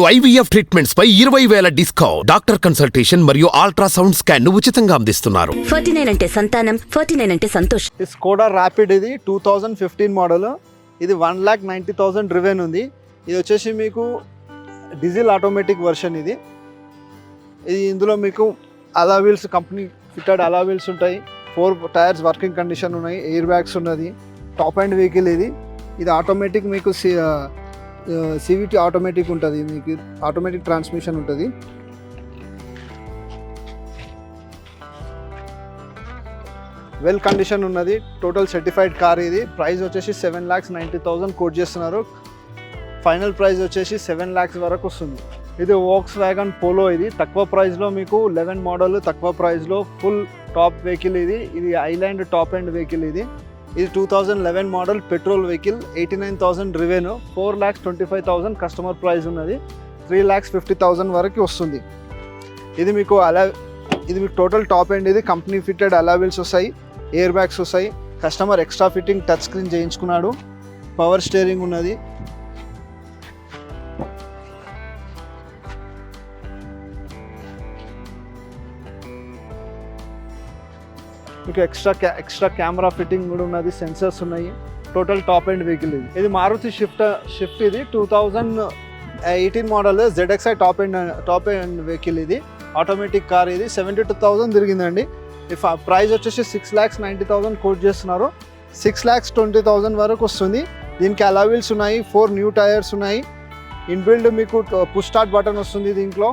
IVF treatments పై ఇరవై వేల డిస్కౌంట్. డాక్టర్ కన్సల్టేషన్ మరియు అల్ట్రాసౌండ్ స్కాన్ను ఉచితంగా అందిస్తున్నారు. ఫార్టీ నైన్ అంటే సంతానం ఫార్టీ నైన్ అంటే సంతోషం. ఈ స్కోడా ర్యాపిడ్ ఇది టూ థౌజండ్ ఫిఫ్టీన్ మోడల్ ఇది one lakh ninety thousand driven ఉంది. ఇది వచ్చేసి మీకు డీజిల్ ఆటోమేటిక్ వర్షన్ ఇది. ఇది ఇందులో మీకు alloy wheels company fitted alloy wheels ఉంటాయి. ఫోర్ టైర్స్ వర్కింగ్ కండిషన్ ఉన్నాయి. ఎయిర్ బ్యాగ్స్ ఉన్నది. టాప్ అండ్ వెహికల్ ఇది. ఇది ఆటోమేటిక్ మీకు సివిటీ ఆటోమేటిక్ ఉంటుంది మీకు ఆటోమేటిక్ ట్రాన్స్మిషన్ ఉంటుంది. వెల్ కండిషన్ ఉన్నది టోటల్ సర్టిఫైడ్ కార్ ఇది. ప్రైస్ వచ్చేసి seven lakhs ninety thousand quote చేస్తున్నారు. ఫైనల్ ప్రైస్ వచ్చేసి సెవెన్ ల్యాక్స్ వరకు వస్తుంది. ఇది వోక్స్ వ్యాగన్ పోలో ఇది. తక్కువ ప్రైస్లో మీకు లెవెన్ మోడల్ తక్కువ ప్రైస్లో ఫుల్ టాప్ వెహికల్ ఇది. ఇది ఐలాండ్ టాప్ ఎండ్ వెహికల్ ఇది. ఇది two thousand eleven model petrol vehicle eighty nine thousand revenue four lakhs twenty five thousand customer price ఉన్నది. త్రీ ల్యాక్స్ ఫిఫ్టీ థౌసండ్ వరకు వస్తుంది. ఇది మీకు అలా ఇది మీకు టోటల్ టాప్ ఎండ్ ఇది కంపెనీ ఫిట్టెడ్ అలావిల్స్ వస్తాయి ఎయిర్ బ్యాగ్స్ వస్తాయి customer extra fitting touch screen చేయించుకున్నాడు power steering ఉన్నది మీకు ఎక్స్ట్రా ఎక్స్ట్రా కెమెరా ఫిట్టింగ్ కూడా ఉన్నది సెన్సర్స్ ఉన్నాయి. టోటల్ టాప్ అండ్ వెహికల్ ఇది. ఇది మారుతి షిఫ్ట్ షిఫ్ట్ ఇది. Two thousand eighteen model ZXI top and top and vehicle ఇది. ఆటోమేటిక్ కార్ ఇది. సెవెంటీ టూ థౌసండ్ తిరిగిందండి ఇఫ్ ప్రైస్ వచ్చేసి six lakhs ninety thousand quote చేస్తున్నారు. సిక్స్ ల్యాక్స్ ట్వంటీ థౌసండ్ వరకు వస్తుంది. దీనికి అలావిల్స్ ఉన్నాయి. ఫోర్ న్యూ టైర్స్ ఉన్నాయి. ఇన్బిల్డ్ మీకు పుష్ స్టార్ట్ బటన్ వస్తుంది దీంట్లో.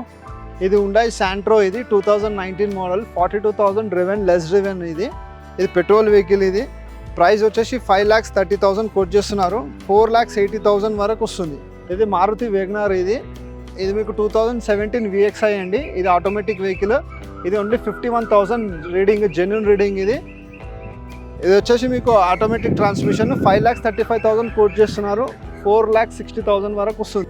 ఇది ఉండాయి శాంట్రో ఇది two thousand nineteen model forty two thousand driven less driven ఇది. ఇది పెట్రోల్ వెహికల్ ఇది. ప్రైస్ వచ్చేసి five lakhs thirty thousand quote చేస్తున్నారు. ఫోర్ ల్యాక్స్ ఎయిటీ థౌసండ్ వరకు వస్తుంది. ఇది మారుతి వేగనార్ ఇది. ఇది మీకు టూ థౌజండ్ సెవెంటీన్ విఎక్స్ఐ అండి. ఇది ఆటోమేటిక్ వెహికల్ ఇది only fifty one thousand reading genuine reading ఇది. ఇది వచ్చేసి మీకు automatic transmission five lakhs thirty five thousand quote చేస్తున్నారు. ఫోర్ ల్యాక్స్ సిక్స్టీ థౌసండ్ వరకు వస్తుంది.